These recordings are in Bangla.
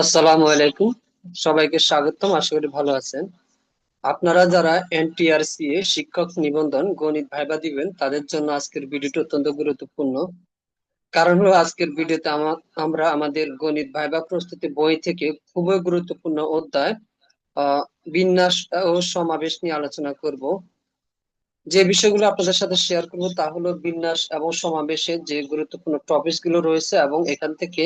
আসসালামু আলাইকুম। সবাইকে স্বাগতম, আশা করি ভালো আছেন। আপনারা যারা এনটিআরসি এ শিক্ষক নিবন্ধন গণিত ভাইবা দিবেন, তাদের জন্য আজকের ভিডিওটি অত্যন্ত গুরুত্বপূর্ণ। কারণ হলো, আজকের ভিডিওতে আমরা আমাদের গণিত ভাইবা প্রস্তুতি বই থেকে খুবই গুরুত্বপূর্ণ অধ্যায় বিন্যাস ও সমাবেশ নিয়ে আলোচনা করব। যে বিষয়গুলো আপনাদের সাথে শেয়ার করব তা হলো বিন্যাস এবং সমাবেশের যে গুরুত্বপূর্ণ টপিকগুলো রয়েছে এবং এখান থেকে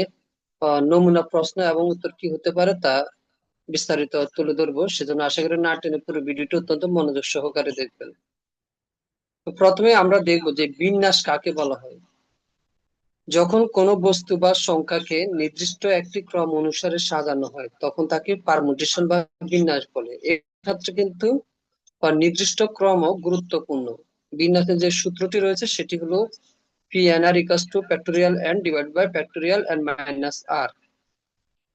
নমুনা প্রশ্ন এবং উত্তর কি হতে পারে তা বিস্তারিত তুলে ধরবো। সেজন্য আশা করি না টেনে পুরো ভিডিওটি অত্যন্ত মনোযোগ সহকারে দেখবেন। প্রথমে আমরা দেখব যে বিন্যাস কাকে বলা হয়। যখন কোনো বস্তু বা সংখ্যাকে নির্দিষ্ট একটি ক্রম অনুসারে সাজানো হয়, তখন তাকে পারমুটেশন বা বিন্যাস বলে। এক্ষেত্রে কিন্তু নির্দিষ্ট ক্রম গুরুত্বপূর্ণ। বিন্যাসের যে সূত্রটি রয়েছে, সেটি হলো pnr equals to factorial n divided by factorial n minus r.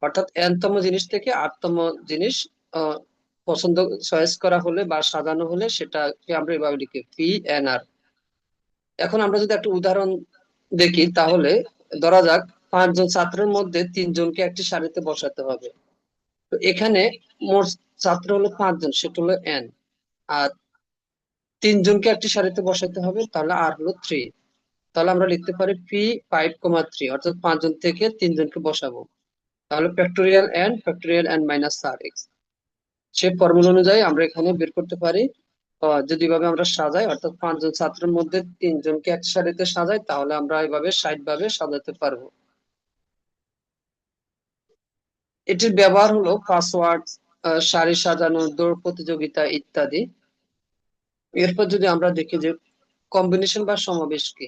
অর্থাৎ এনতম জিনিস থেকে আটতম জিনিস পছন্দ চয়েস করা হলে বা সাজানো হলে সেটাকে আমরা এভাবে লিখি আর এখন আমরা যদি একটা উদাহরণ দেখি, তাহলে ধরা যাক পাঁচজন ছাত্রের মধ্যে তিনজনকে একটি সারিতে বসাতে হবে। তো এখানে মোট ছাত্র হলো পাঁচজন, সেটা হলো এন আর তিনজনকে একটি সারিতে বসাতে হবে, তাহলে আর হলো থ্রি তাহলে আমরা লিখতে পারি পি ফাইভ কমা থ্রি অর্থাৎ পাঁচজন থেকে তিনজনকে বসাবো। তাহলে factorial n factorial n minus r x সে ফর্মুলা অনুযায়ী আমরা এখানে বের করতে পারি যদি ভাবে আমরা সাজাই, অর্থাৎ পাঁচজন ছাত্রের মধ্যে তিনজনকে এক সারিতে সাজাই, তাহলে আমরা এইভাবে ষাট ভাবে সাজাতে পারব। এটির ব্যবহার হলো পাসওয়ার্ড সারি সাজানো, দৌড় প্রতিযোগিতা ইত্যাদি। এরপর যদি আমরা দেখি যে কম্বিনেশন বা সমাবেশ কি?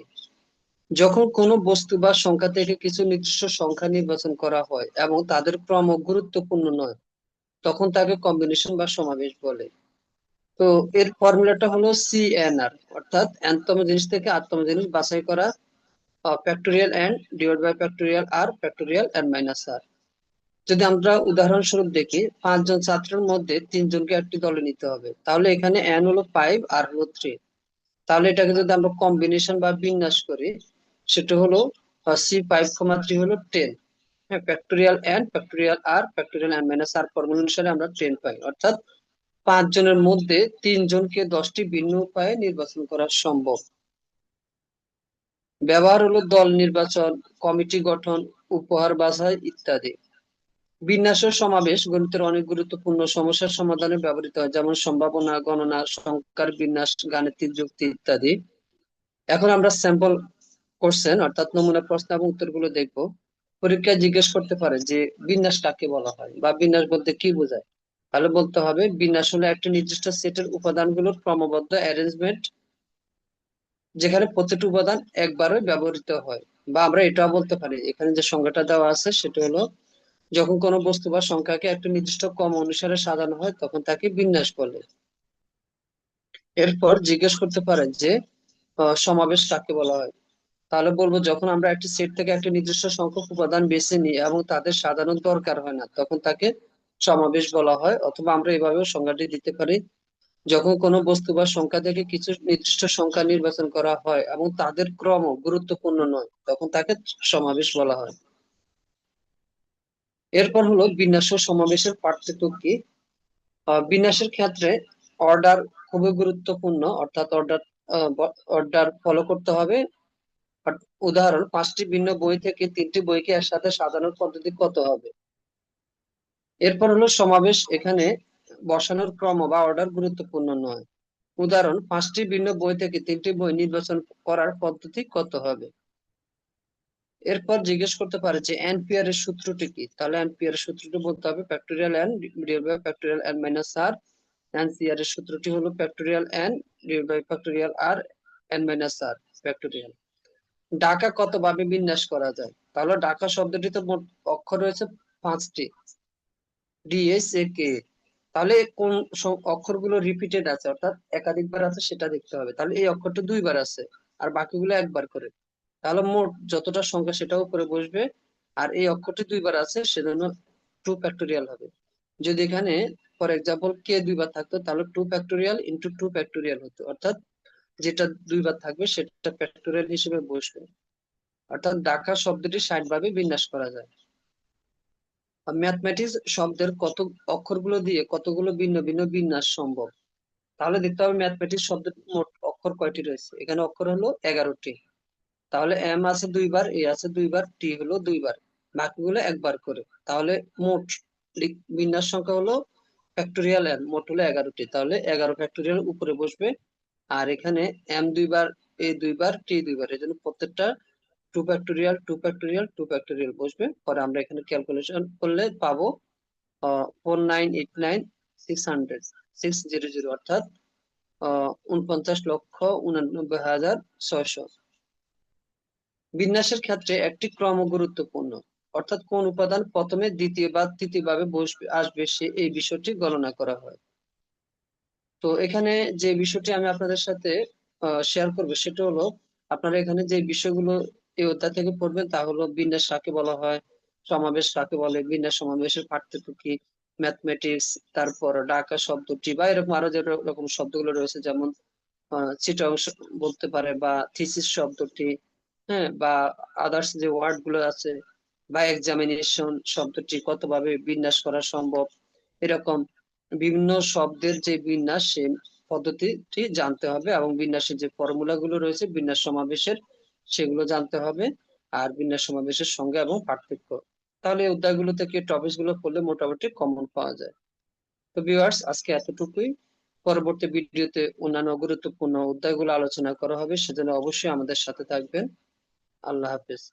যখন কোনো বস্তু বা সংখ্যা থেকে কিছু নির্দিষ্ট সংখ্যা নির্বাচন করা হয় এবং তাদের ক্রম গুরুত্বপূর্ণ নয়, তখন তাকে কম্বিনেশন বা সমাবেশ বলে। তো এর ফর্মুলাটা হলো সিএনআর অর্থাৎ এনতম জিনিস থেকে আটতম জিনিস বাছাই করা factorial n divide by factorial r factorial n minus r যদি আমরা উদাহরণস্বরূপ দেখি, পাঁচজন ছাত্রের মধ্যে তিনজনকে একটি দলে নিতে হবে, তাহলে এখানে এন হলো ফাইভ আর হলো থ্রি তাহলে এটাকে যদি আমরা কম্বিনেশন বা বিন্যাস করি সেটা হলো সি ফাইভ কমা থ্রি হলো টেন হ্যাঁ factorial n factorial r factorial n minus r formula অনুসারে আমরা টেন পাই। অর্থাৎ পাঁচ জনের মধ্যে তিনজনকে দশটি ভিন্ন উপায়ে নির্বাচন করা সম্ভব। ব্যবহার হলো দল নির্বাচন, কমিটি গঠন, উপহার বাছাই ইত্যাদি। বিন্যাস সমাবেশ গণিতের অনেক গুরুত্বপূর্ণ সমস্যার সমাধানে ব্যবহৃত হয়, যেমন সম্ভাবনা, গণনা, সংখ্যার বিন্যাস, গাণিতিক যুক্তি ইত্যাদি। এখন আমরা স্যাম্পল করছেন, অর্থাৎ নমুনা প্রশ্ন এবং উত্তরগুলো দেখব। পরীক্ষায় জিজ্ঞেস করতে পারে যে, বিন্যাস কাকে বলা হয় বা বিন্যাস বলতে কি বোঝায়? তাহলে বলতে হবে, বিন্যাস হলো একটা নির্দিষ্ট সেটের উপাদানগুলোর ক্রমবদ্ধ অ্যারেঞ্জমেন্ট যেখানে প্রত্যেকটি উপাদান একবারে ব্যবহৃত হয়। বা আমরা এটাও বলতে পারি, এখানে যে সংখ্যাটা দেওয়া আছে সেটা হলো, যখন কোনো বস্তু বা সংখ্যাকে একটা নির্দিষ্ট ক্রম অনুসারে সাজানো হয়, তখন তাকে বিন্যাস বলে। এরপর জিজ্ঞেস করতে পারেন যে সমাবেশ কাকে বলা হয়? তাহলে বলব যখন আমরা একটি সেট থেকে একটি নির্দিষ্ট সংখ্যক উপাদান বেছে নিই এবং তাদের সাধারণ দরকার হয় না, তখন তাকে সমাবেশ বলা হয় অথবা আমরা এভাবেও সংজ্ঞাটি দিতে পারি। যখন কোনো বস্তু বা সংখ্যা থেকে কিছু নির্দিষ্ট সংখ্যা নির্বাচন করা হয় এবং তাদের ক্রম গুরুত্বপূর্ণ নয়, তখন তাকে সমাবেশ বলা হয়। এরপর হলো বিন্যাস ও সমাবেশের পার্থক্য কি? বিন্যাসের ক্ষেত্রে অর্ডার খুবই গুরুত্বপূর্ণ, অর্থাৎ অর্ডার অর্ডার ফলো করতে হবে। উদাহরণ, পাঁচটি ভিন্ন বই থেকে তিনটি বইকে একসাথে সাজানোর পদ্ধতি কত হবে? এরপর হলো সমাবেশ, এখানে বসানোর ক্রম বা অর্ডার গুরুত্বপূর্ণ নয়। উদাহরণ, পাঁচটি ভিন্ন বই থেকে তিনটি বই নির্বাচন করার পদ্ধতি কত হবে? এরপর জিজ্ঞেস করতে পারে যে এনপিআর এর সূত্রটি কি? তাহলে এনপিআর এর সূত্রটি বলতে হবে factorial n divide by factorial n minus r nCr এর সূত্রটি হলো factorial n divide by factorial r n minus r factorial ডাকা কত ভাবে বিন্যাস করা যায়? তাহলে ডাকা শব্দটিতে মোট অক্ষর রয়েছে পাঁচটি। ডিএস এ কে তাহলে কোন অক্ষরগুলো রিপিটেড আছে, অর্থাৎ একাধিকবার আছে, সেটা দেখতে হবে। তাহলে এই অক্ষরটা দুইবার আছে, আর বাকিগুলো একবার করে। তাহলে মোট যতটা সংখ্যা সেটাও উপরে বসবে, আর এই অক্ষরটি দুইবার আছে, সেজন্য টু ফ্যাক্টোরিয়াল হবে। যদি এখানে ফর এক্সাম্পল কে দুইবার থাকতো, তাহলে two factorial into two factorial হতো, অর্থাৎ যেটা দুইবার থাকবে সেটা ফ্যাক্টোরিয়াল হিসেবে বসবে। অর্থাৎ ডাকা শব্দটি ষাট ভাবে বিন্যাস করা যায়। ম্যাথমেটিক্স শব্দের কত অক্ষরগুলো দিয়ে কতগুলো ভিন্ন ভিন্ন বিন্যাস সম্ভব? তাহলে দেখতে হবে ম্যাথমেটিক্স শব্দের মোট অক্ষর কয়টি রয়েছে? এখানে অক্ষর হলো এগারোটি। তাহলে এম আছে দুইবার এ আছে দুইবার টি হলো দুইবার। বাকিগুলো একবার করে। তাহলে মোট বিন্যাস সংখ্যা হলো ফ্যাক্টোরিয়াল এন মোট হলো এগারোটি। তাহলে এগারো ফ্যাক্টোরিয়াল উপরে বসবে। আর এখানে এম দুইবার এ দুইবার টি দুইবার, এই জন্য প্রত্যেকটা two factorial two factorial two factorial বসবে। পরে আমরা এখানে ক্যালকুলেশন করলে পাবো four nine eight nine six hundred six zero zero অর্থাৎ উনপঞ্চাশ লক্ষ উনানব্বই হাজার ছয়শো। বিন্যাসের ক্ষেত্রে একটি ক্রম গুরুত্বপূর্ণ অর্থাৎ কোন উপাদান প্রথমে দ্বিতীয় বা তৃতীয় ভাবে বসবে, আসবে সে এই বিষয়টি গণনা করা হয়। তো এখানে যে বিষয়টি আমি আপনাদের সাথে শেয়ার করব সেটা হলো, আপনারা এখানে যে বিষয়গুলো এই অধ্যায় থেকে পড়বেন তা হলো বিন্যাস কাকে বলা হয়, সমাবেশ কাকে বলে, বিন্যাস সমাবেশের পার্থক্য কি ম্যাথমেটিক্স তারপর ডাকা শব্দটি বা এরকম আরও যে রকম শব্দগুলো রয়েছে যেমন চিটং বলতে পারে বা থিসিস শব্দটি হ্যাঁ বা আদার্স যে ওয়ার্ডগুলো আছে, বা এক্সামিনেশন শব্দটি কতভাবে বিন্যাস করা সম্ভব, এরকম। বিভিন্ন শব্দের যে বিন্যাস সেই পদ্ধতিটি জানতে হবে এবং বিন্যাসের যে ফর্মুলা গুলো রয়েছে, বিন্যাস সমাবেশের, সেগুলো জানতে হবে আর বিন্যাস সমাবেশের সঙ্গে এবং পার্থক্য। তাহলে এই অধ্যায়গুলো থেকে টপিকগুলো পড়লে মোটামুটি কমন পাওয়া যায়। তো ভিউয়ার্স আজকে এতটুকুই। পরবর্তী ভিডিওতে অন্যান্য গুরুত্বপূর্ণ অধ্যায়গুলো আলোচনা করা হবে, সেজন্য অবশ্যই আমাদের সাথে থাকবেন। আল্লাহ হাফেজ।